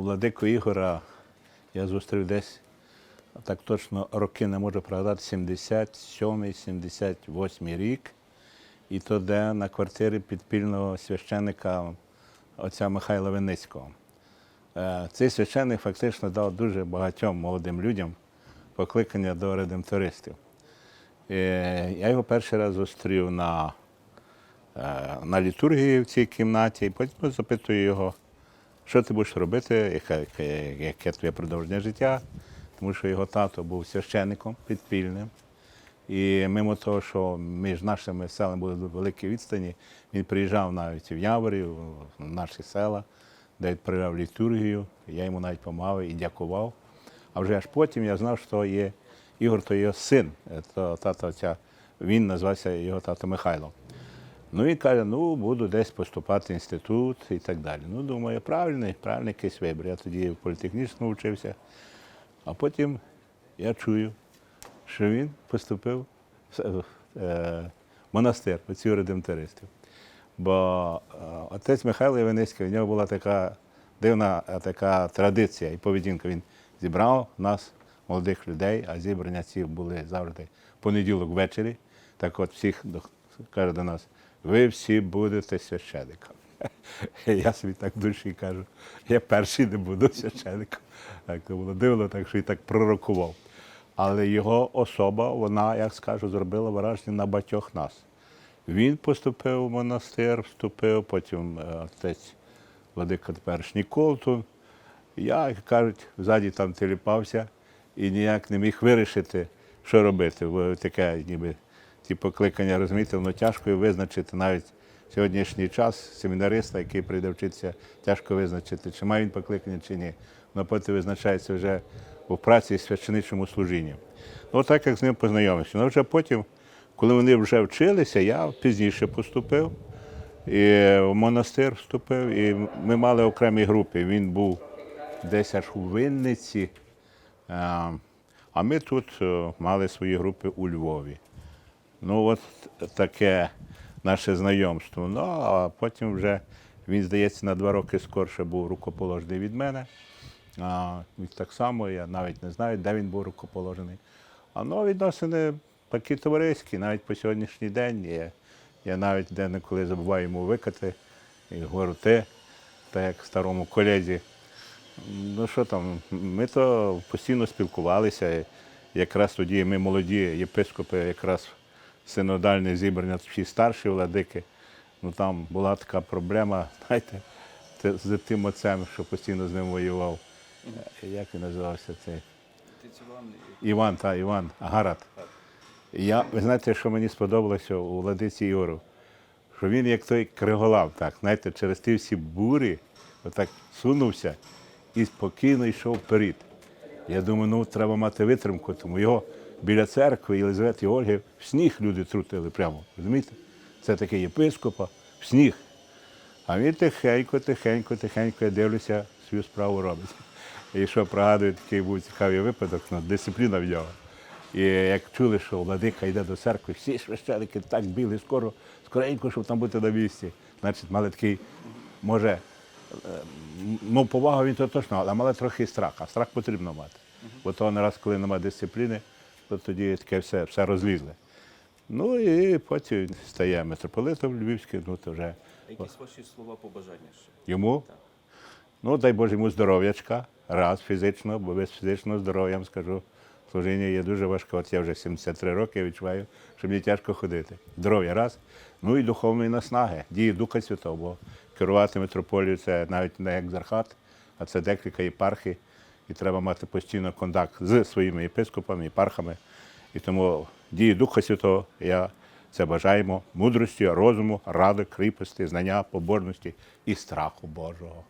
владику Ігора я зустрів десь, так точно роки не можу пригадати, 77-78 рік. І то де на квартирі підпільного священника отця Михайла Виницького. Е, Цей священник фактично дав дуже багатьом молодим людям покликання до редемтористів. Е, Я його перший раз зустрів на, е, на літургії в цій кімнаті, і потім запитую його, що ти будеш робити, яке, яке, яке твоє продовження життя, тому що його тато був священником підпільним. І мимо того, що між нашими селами були великі відстані, він приїжджав навіть в Яворі, в наші села, де відправляв літургію. Я йому навіть допомагав і дякував. А вже аж потім я знав, що є Ігор, то його син, е, то тата він називався його тато Михайло. Ну він каже, ну буду десь поступати в інститут і так далі. Ну, думаю, правильний, правильний якийсь вибір. Я тоді в політехнічному вчився. А потім я чую, що він поступив в с- е, монастир оцю редемтористів. Бо е, отець Михайло Іваницький, в нього була така дивна е, така традиція і поведінка. Він зібрав нас, молодих людей, а зібрання ці були завжди в понеділок ввечері. Так от всіх каже до нас, ви всі будете священниками. Я собі так в душі кажу, я перший не буду священником. Так то було дивно, так що і так пророкував. Але його особа, вона, як скажу, зробила враження на багатьох нас. Він поступив в монастир, вступив, потім е, отець Владика теперішній Колтун. Я, як кажуть, ззаді там теліпався і ніяк не міг вирішити, що робити. Таке, ніби ті покликання, розумієте, воно тяжко визначити навіть в сьогоднішній час семінариста, який прийде вчитися, тяжко визначити, чи має він покликання, чи ні. Воно потім визначається вже у праці і священичому служінні. Ну, так як з ним познайомився. Ну, вже потім, коли вони вже вчилися, я пізніше поступив і в монастир вступив, і ми мали окремі групи. Він був десь аж у Винниці, а а ми тут е, мали свої групи у Львові. Ну, от таке наше знайомство. Ну, а потім вже він, здається, на два роки скорше був рукоположений від мене. А, так само я навіть не знаю, де він був рукоположений. А ну, відносини такі товариські, навіть по сьогоднішній день. Я, я навіть де-неколи забуваю йому викати і говорю ти, так як старому колезі. Ну що там, ми то постійно спілкувалися. Якраз тоді ми молоді єпископи, якраз синодальне зібрання, всі старші владики. Ну там була така проблема, знаєте, з тим отцем, що постійно з ним воював. Е, Як він називався цей? Іван та Іван Гарат. Я, ви знаєте, що мені сподобалося у владиці Ігору? Що він як той криголам, так, знаєте, через ті всі бурі отак сунувся і спокійно йшов вперед. Я думаю, ну треба мати витримку, тому його біля церкви Єлизавети Ольги в сніг люди трутили прямо. Розумієте? Це таке єпископа, в сніг. А він тихенько, тихенько, тихенько, я дивлюся, свою справу робить. І що пригадую, такий був цікавий випадок, ну, дисципліна в нього. І як чули, що владика йде до церкви, всі священики так бігли скоро, скоренько, щоб там бути на місці. Значить, мали такий, може, е, ну, повагу він то точно, але мали трохи страх, а страх потрібно мати. Бо то не раз, коли немає дисципліни, то тоді таке все, все розлізли. Ну і потім стає митрополитом Львівським, ну то вже якісь ваші слова побажання ще? йому. Ну, дай Боже йому здоров'ячка, раз фізично, бо без фізичного здоров'я, вам скажу, служіння є дуже важке. От я вже 73 роки я відчуваю, що мені тяжко ходити. Здоров'я раз. Ну і духовної наснаги, дії Духа Святого, бо керувати митрополією це навіть не екзархат, а це декілька єпархій. І треба мати постійно контакт з своїми єпископами, єпархами. І тому дії Духа Святого я це бажаємо мудрості, розуму, ради, кріпості, знання, побожності і страху Божого.